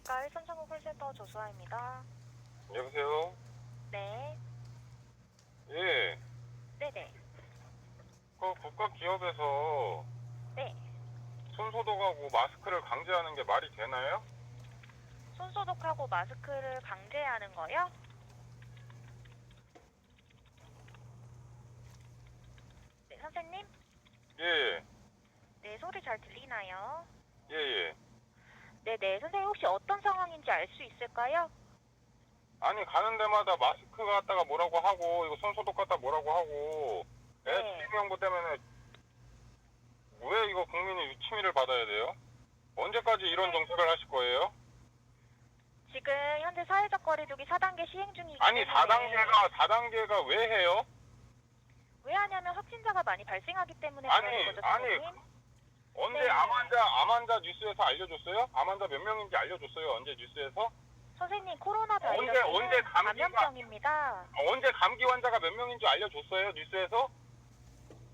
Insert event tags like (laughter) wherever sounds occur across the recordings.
안녕하십니까. 일선창구 콜센터 조수아입니다. 여보세요? 네. 예. 네네. 그 국가 기업에서 네. 손 소독하고 마스크를 강제하는 게 말이 되나요? 손 소독하고 마스크를 강제하는 거요? 네, 선생님? 예. 네, 소리 잘 들리나요? 예, 예. 네네. 선생님 혹시 어떤 상황인지 알 수 있을까요? 아니, 가는 데마다 마스크 갖다가 뭐라고 하고, 이거 손소독 갖다 뭐라고 하고, 애 네. 취미연구 때문에 왜 이거 국민이 취미를 받아야 돼요? 언제까지 이런 정책을 하실 거예요? 지금 현재 사회적 거리두기 4단계 시행 중이기 아니, 때문에 4단계가, 4단계가 왜 해요? 왜 하냐면 확진자가 많이 발생하기 때문에 아니, 그러는 거죠, 아니, 선생님. 언제 네. 암 환자, 암 환자 뉴스에서 알려줬어요? 암 환자 몇 명인지 알려줬어요? 언제 뉴스에서? 선생님 코로나 언제- 바이러스는 언제 감기가- 감염병입니다. 언제 감기 환자가 몇 명인지 알려줬어요? 뉴스에서?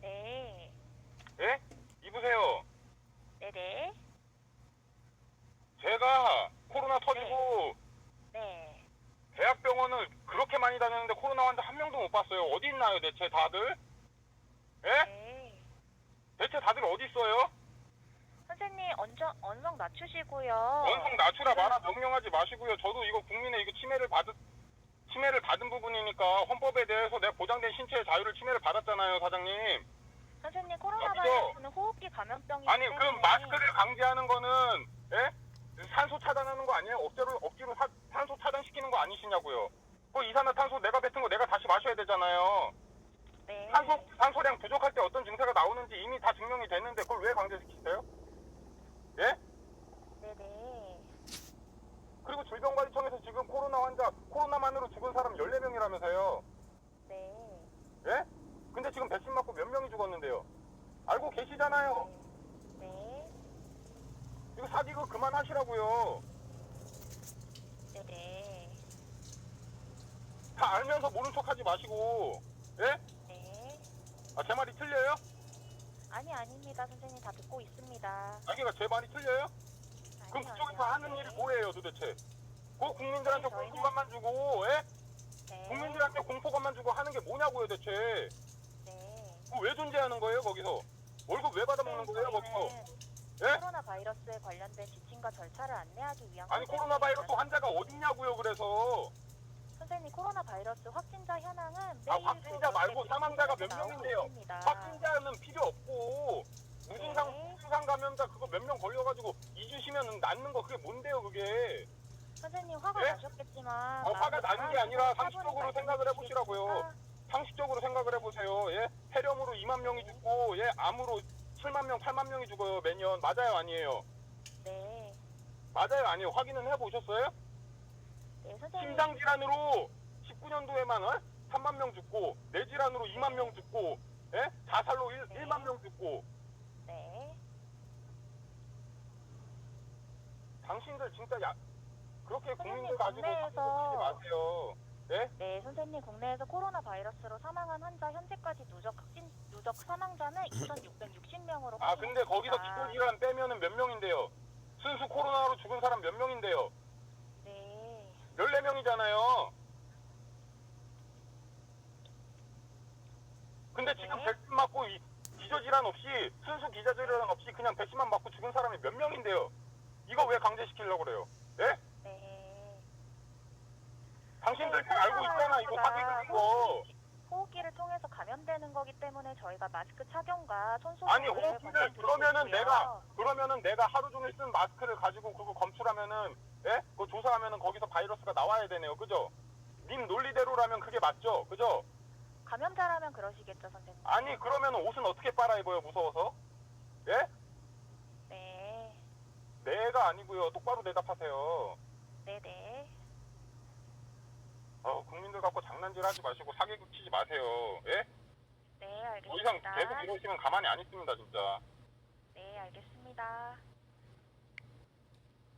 네. 예? 이보세요. 네네. 제가 코로나 터지고 네. 대학병원을 그렇게 많이 다녔는데 코로나 환자 한 명도 못 봤어요. 어디 있나요, 대체 다들? 예? 네. 대체 다들 어디 있어요? 선생님 언정, 언성 낮추시고요. 원성 낮추라 마라 명령하지 마시고요. 저도 이거 국민의 이거 침해를 받은 침해를 받은 부분이니까 헌법에 대해서 내가 보장된 신체의 자유를 침해를 받았잖아요, 사장님. 선생님 코로나 여기서- 바이러스는 호흡기 감염병이기 아니 때문에 그럼 마스크를 강제하는 거는 예? 산소 차단하는 거 아니에요? 억지로 억지로 사- 산소 차단시키는 거 아니시냐고요? 그 이산화탄소 내가 뱉은 거 내가 다시 마셔야 되잖아요. 네. 산소 산소량 부족할 때 어떤 증세가 나오는지 이미 다 증명이 됐는데 그걸 왜 강제시키세요? 예? 네네. 그리고 질병관리청에서 지금 코로나 환자 코로나만으로 죽은 사람 14명이라면서요. 네. 예? 근데 지금 백신 맞고 몇 명이 죽었는데요. 알고 계시잖아요. 네. 이거 사기 그 그만하시라고요. 네네. 다 알면서 모른 척하지 마시고. 예? 네. 아, 제 말이 틀려요? 아니 아닙니다. 선생님 다 듣고 있습니다. 아기가 제 말이 틀려요? 그럼 아니요, 그쪽에서 아니요. 하는 네. 일이 뭐예요 도대체? 그 국민들한테 저희는- 공포감만 주고, 예? 네. 국민들한테 공포감만 주고 하는 게 뭐냐고요 대체? 네. 그거 왜 존재하는 거예요 거기서? 월급 왜 받아먹는 거예요 거기서? 저희는 예? 코로나 바이러스에 관련된 지침과 절차를 안내하기 위한 아니. 코로나 바이러스 환자가 어딨냐고요 그래서? 선생님 코로나 바이러스 확진자 현황은 아 매일 확진자 말고 사망자가 몇 명인데요? 니다 확진자는 필요 없고 무증상 네. 무증상 감염자 그거 몇 명 걸려가지고 2주 쉬면 낫는 거 그게 뭔데요 그게? 선생님 화가 예? 나셨겠지만 어, 화가 나는 게 아니라 상식적으로 생각을 해보시라고요. 상식적으로 생각을 해보세요. 예? 폐렴으로 2만 명이 죽고, 예? 암으로 7만 명, 8만 명이 죽어요, 매년. 맞아요, 아니에요? 네. 맞아요, 아니에요? 확인은 해보셨어요? 네, 선생님. 심장 질환으로 19년도에만, 어? 3만 명 죽고, 뇌 질환으로 2만 명 죽고, 예? 자살로 1, 네. 1만 명 죽고. 네. 당신들 진짜 야, 그렇게 선생님, 국민들 가지고 국내에서- 사기치지 마세요. 예? 네, 선생님 국내에서 코로나 바이러스로 사망한 환자 현재까지 누적 확진 누적 사망자는 (clears throat) 2,660명으로 아, 근데 거기서 질환 빼면은 몇 명인데요? 순수 코로나로 죽은 사람 몇 명인데요? 네. 14명이잖아요. 근데 지금 네. 백신 맞고 이 기저질환 없이 순수 기저질환 없이 그냥 백신만 맞고 죽은 사람이 몇 명인데요. 이거 왜 강제시키려고 그래요? 예? 네. 당신들 잘 알고 있잖아 이거 사기꾼인 거. 호흡기를 통해서 감염되는 거기 때문에 저희가 마스크 착용과 손소독을 아니 호흡기를 그러면은. 내가 그러면은 내가 하루 종일 쓴 마스크를 가지고 그거 검출하면은 예? 그거 조사하면은 거기서 바이러스가 나와야 되네요. 그죠? 님 논리대로라면 그게 맞죠? 그죠? 감염자라면 그러시겠죠, 선생님. 아니 그러면 옷은 어떻게 빨아 입어요 무서워서? 예? 네. 내가 아니고요. 똑바로 대답하세요. 네, 네. 어, 국민들 갖고 장난질 하지 마시고 사기꾼 치지 마세요. 예? 네, 더 이상 알겠습니다. 계속 이러시면 가만히 안 있습니다, 진짜. 네, 알겠습니다.